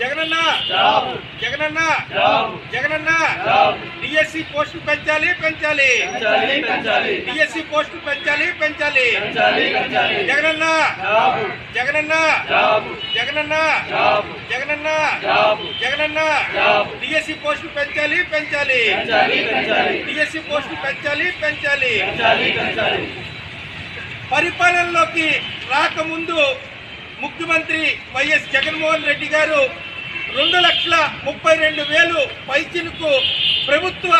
జగనన్న! జగనన్న! జగనన్న! డిఎస్సి పోస్టులు పెంచాలి పెంచాలి. డిఎస్సి పోస్టులు పెంచాలి పెంచాలి. జగనన్న! జగనన్న! జగనన్న! జగనన్న! జగనన్న! డిఎస్సి పోస్టులు పెంచాలి పెంచాలి. డిఎస్సి పోస్టులు పెంచాలి పెంచాలి. పరిపాలనలోకి రాకముందు ముఖ్యమంత్రి వైఎస్ జగన్మోహన్ రెడ్డి గారు రెండు లక్షల ముప్పై రెండు వేలు పైచిలకు ప్రభుత్వ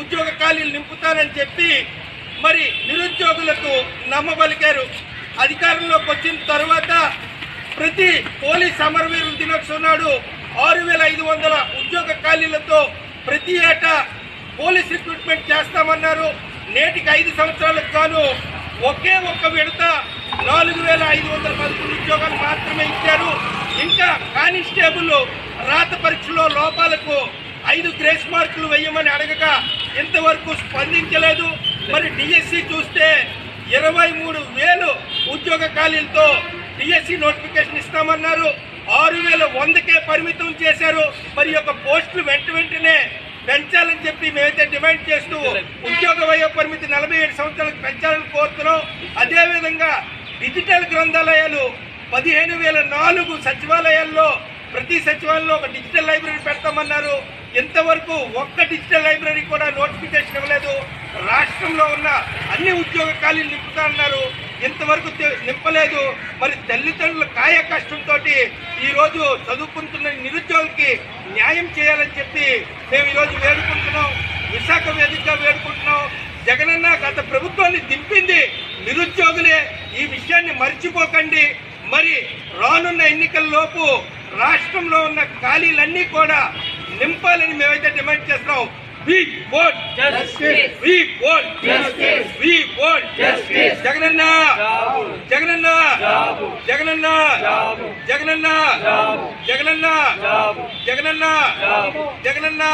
ఉద్యోగ ఖాళీలు నింపుతానని చెప్పి మరి నిరుద్యోగులకు నమ్మబలికారు. అధికారంలోకి వచ్చిన తర్వాత ప్రతి పోలీస్ అమరవీరుల దినోత్సవం నాడు ఆరు వేల ఐదు వందల ఉద్యోగ ఖాళీలతో ప్రతి ఏటా పోలీస్ రిక్రూట్మెంట్ చేస్తామన్నారు. నేటికి ఐదు సంవత్సరాలకు గాను ఒకే ఒక్క విడత నాలుగు వేల ఐదు వందల పదకొండు ఉద్యోగాలు మాత్రమే ఇచ్చారు. ఇంకా కానిస్టేబుల్ రాత పరీక్షలో లోపాలకు ఐదు గ్రేస్ మార్కులు వేయమని అడగగా ఇంతవరకు స్పందించలేదు. మరి డిఎస్సి చూస్తే ఇరవై మూడు వేలు ఉద్యోగ ఖాళీలతో డిఎస్సి నోటిఫికేషన్ ఇస్తామన్నారు. ఆరు వేల వందకే పరిమితం చేశారు. మరి యొక్క పోస్టులు వెంట వెంటనే పెంచాలని చెప్పి మేమైతే డిమాండ్ చేస్తూ ఉద్యోగ వయో పరిమితి నలభై ఏడు సంవత్సరాలకు పెంచాలని కోరుతున్నాం. అదేవిధంగా డిజిటల్ గ్రంథాలయాలు పదిహేను వేల నాలుగు సచివాలయాల్లో ప్రతి సచివాలయంలో ఒక డిజిటల్ లైబ్రరీ పెడతామన్నారు. ఇంతవరకు ఒక్క డిజిటల్ లైబ్రరీ కూడా నోటిఫికేషన్ ఇవ్వలేదు. రాష్ట్రంలో ఉన్న అన్ని ఉద్యోగ ఖాళీలు నింపుతామన్నారు. ఇంతవరకు నింపలేదు. మరి తల్లిదండ్రుల కాయ కష్టంతో ఈరోజు చదువుకుంటున్న నిరుద్యోగులకి న్యాయం చేయాలని చెప్పి మేము ఈరోజు వేడుకుంటున్నాం. విశాఖ వేదికగా వేడుకుంటున్నాం. జగనన్న గత ప్రభుత్వాన్ని దింపింది నిరుద్యోగులే. ఈ విషయాన్ని మర్చిపోకండి. మరి రానున్న ఎన్నికల లోపు రాష్ట్రంలో ఉన్న ఖాళీలన్నీ కూడా నింపాలని మేమైతే డిమాండ్ చేస్తున్నాం. Vote we vote we vote Jagananna. జగనన్న. జగనన్న. జగనన్న. జగనన్న. జగనన్న. జగనన్న.